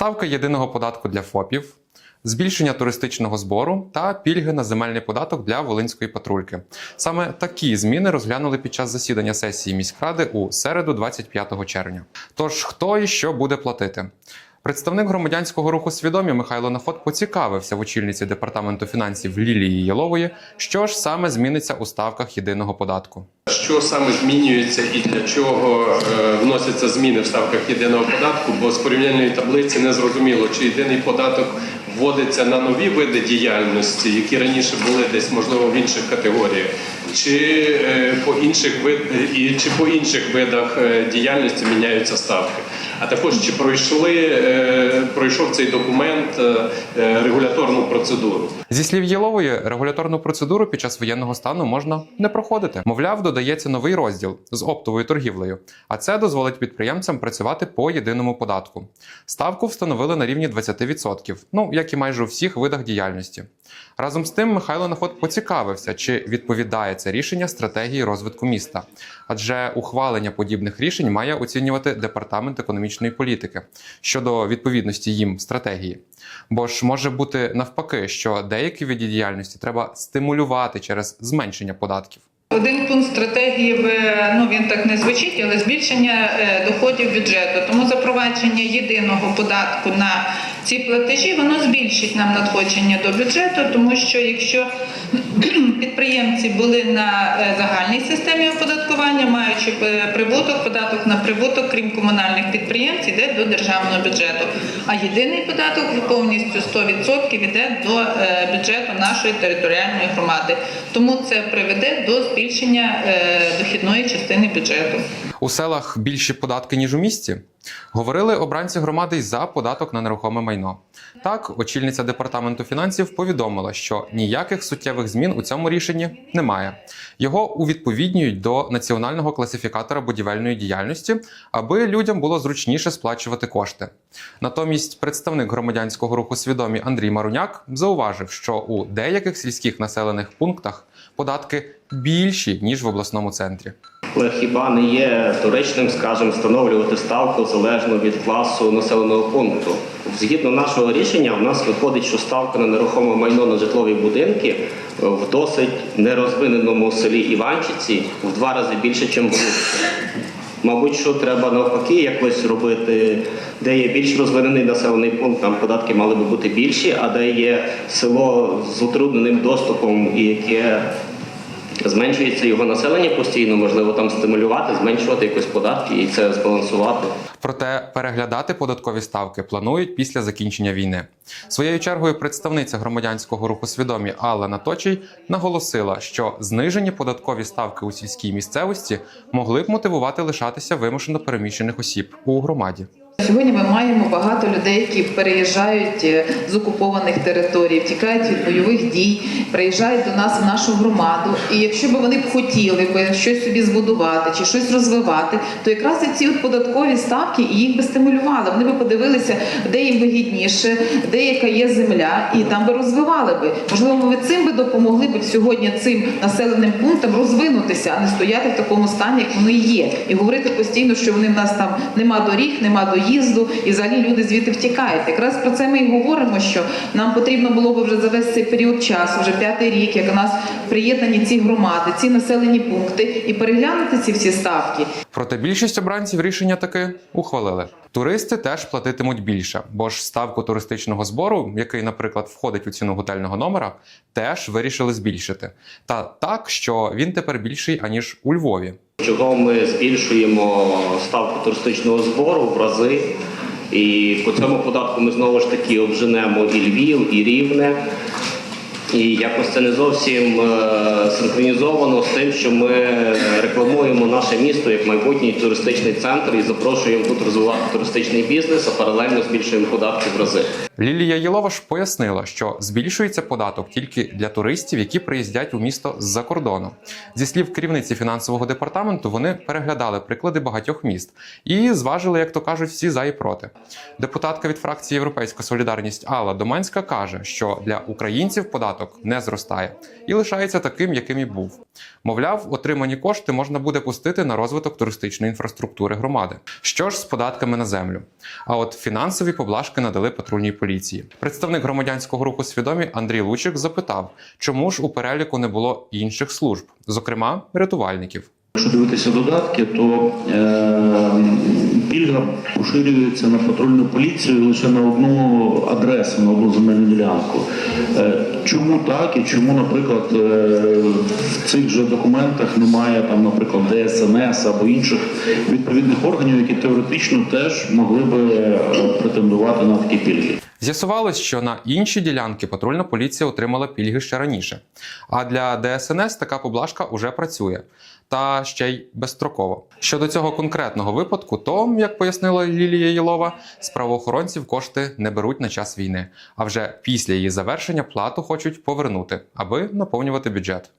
ставка єдиного податку для ФОПів, збільшення туристичного збору та пільги на земельний податок для Волинської патрульки. Саме такі зміни розглянули під час засідання сесії міськради у середу, 25 червня. Тож хто і що буде платити? Представник громадянського руху свідомі Михайло Нафот поцікавився в очільниці департаменту фінансів Лілії Єлової, що ж саме зміниться у ставках єдиного податку. Що саме змінюється і для чого е, вносяться зміни в ставках єдиного податку? Бо з порівняльної таблиці не зрозуміло, чи єдиний податок вводиться на нові види діяльності, які раніше були десь можливо в інших категоріях, чи е, по інших вид чи по інших видах е, діяльності міняються ставки. А також чи пройшли е, пройшов цей документ е, е, регуляторну процедуру. Зі слів Єлової, регуляторну процедуру під час воєнного стану можна не проходити. Мовляв, додається новий розділ з оптовою торгівлею, а це дозволить підприємцям працювати по єдиному податку. Ставку встановили на рівні 20%, ну як і майже у всіх видах діяльності. Разом з тим, Михайло Нафот поцікавився, чи відповідає це рішення стратегії розвитку міста, адже ухвалення подібних рішень має оцінювати департамент економічної політики щодо відповідності їм стратегії. Бо ж може бути навпаки, що деякі виді діяльності треба стимулювати через зменшення податків. Один пункт стратегії в- ну він так не звучить, але збільшення е, доходів бюджету. Тому запровадження єдиного податку на ці платежі воно збільшить нам надходження до бюджету, тому що якщо підприємці були на е, загальній системі оподаткування, маючи е, прибуток, податок на прибуток, крім комунальних підприємців, йде до державного бюджету. А єдиний податок повністю 100% йде до е, бюджету нашої територіальної громади. Тому це приведе до збільшення дохідної частини бюджету. У селах більші податки, ніж у місті. Говорили обранці громади й за податок на нерухоме майно. Так, очільниця департаменту фінансів повідомила, що ніяких суттєвих змін у цьому рішенні немає. Його увідповіднюють до національного класифікатора будівельної діяльності, аби людям було зручніше сплачувати кошти. Натомість представник громадянського руху свідомі Андрій Маруняк зауважив, що у деяких сільських населених пунктах податки більші ніж в обласному центрі. Але хіба не є доречним, скажімо, встановлювати ставку залежно від класу населеного пункту? Згідно нашого рішення, в нас виходить, що ставка на нерухоме майно на житлові будинки в досить нерозвиненому селі Іванчиці в два рази більше, ніж в Луцьку. Мабуть, що треба навпаки якось робити, де є більш розвинений населений пункт, там податки мали би бути більші, а де є село з утрудненим доступом і яке зменшується його населення постійно, можливо, там стимулювати, зменшувати якось податки і це збалансувати. Проте переглядати податкові ставки планують після закінчення війни. Своєю чергою представниця громадянського руху свідомі Алла Наточій наголосила, що знижені податкові ставки у сільській місцевості могли б мотивувати лишатися вимушено переміщених осіб у громаді. Сьогодні ми маємо багато людей, які переїжджають е, з окупованих територій, втікають від бойових дій, приїжджають до нас в нашу громаду. І якщо б вони б хотіли би щось собі збудувати чи щось розвивати, то якраз і ці от податкові ставки їх би стимулювали. Вони би подивилися, де їм вигідніше, де яка є земля, і там би розвивали би. Можливо, ми цим би допомогли б сьогодні цим населеним пунктам розвинутися, а не стояти в такому стані, як вони є, і говорити постійно, що вони в нас там нема доріг, нема доїзду, і взагалі люди звідти втікають. Якраз про це ми і говоримо, що нам потрібно було б вже за весь цей період часу, вже п'ятий рік, як у нас приєднані ці громади, ці населені пункти, і переглянути ці всі ставки. Проте більшість обранців рішення таки ухвалили. Туристи теж платитимуть більше, бо ж ставку туристичного збору, який, наприклад, входить у ціну готельного номера, теж вирішили збільшити. Та так, що він тепер більший аніж у Львові. Чого ми збільшуємо ставку туристичного збору в рази. І по цьому податку ми знову ж таки обженемо і Львів, і Рівне. І якось це не зовсім е, синхронізовано з тим, що ми рекламуємо наше місто як майбутній туристичний центр і запрошуємо тут розвивати туристичний бізнес, а паралельно збільшуємо податки в рази. Лілія Єлова ж пояснила, що збільшується податок тільки для туристів, які приїздять у місто з-за кордону. Зі слів керівниці фінансового департаменту, вони переглядали приклади багатьох міст і зважили, як то кажуть, всі за і проти. Депутатка від фракції Європейська Солідарність Алла Доманська каже, що для українців податок не зростає і лишається таким, яким і був. Мовляв, отримані кошти можна буде пустити на розвиток туристичної інфраструктури громади. Що ж з податками на землю? А от фінансові поблажки надали патрульній поліції. Представник громадянського руху свідомі Андрій Лучик запитав, чому ж у переліку не було інших служб, зокрема рятувальників. Якщо дивитися додатки, то е, пільга поширюється на патрульну поліцію лише на одну адресу, на одну земельну ділянку. Е, чому так і чому, наприклад, е, в цих же документах немає там, наприклад, ДСНС або інших відповідних органів, які теоретично теж могли би е, претендувати на такі пільги? З'ясувалось, що на інші ділянки патрульна поліція отримала пільги ще раніше. А для ДСНС така поблажка уже працює. Та ще й безстроково. Щодо цього конкретного випадку, то, як пояснила Лілія Єлова, з правоохоронців кошти не беруть на час війни, а вже після її завершення плату хочуть повернути, аби наповнювати бюджет.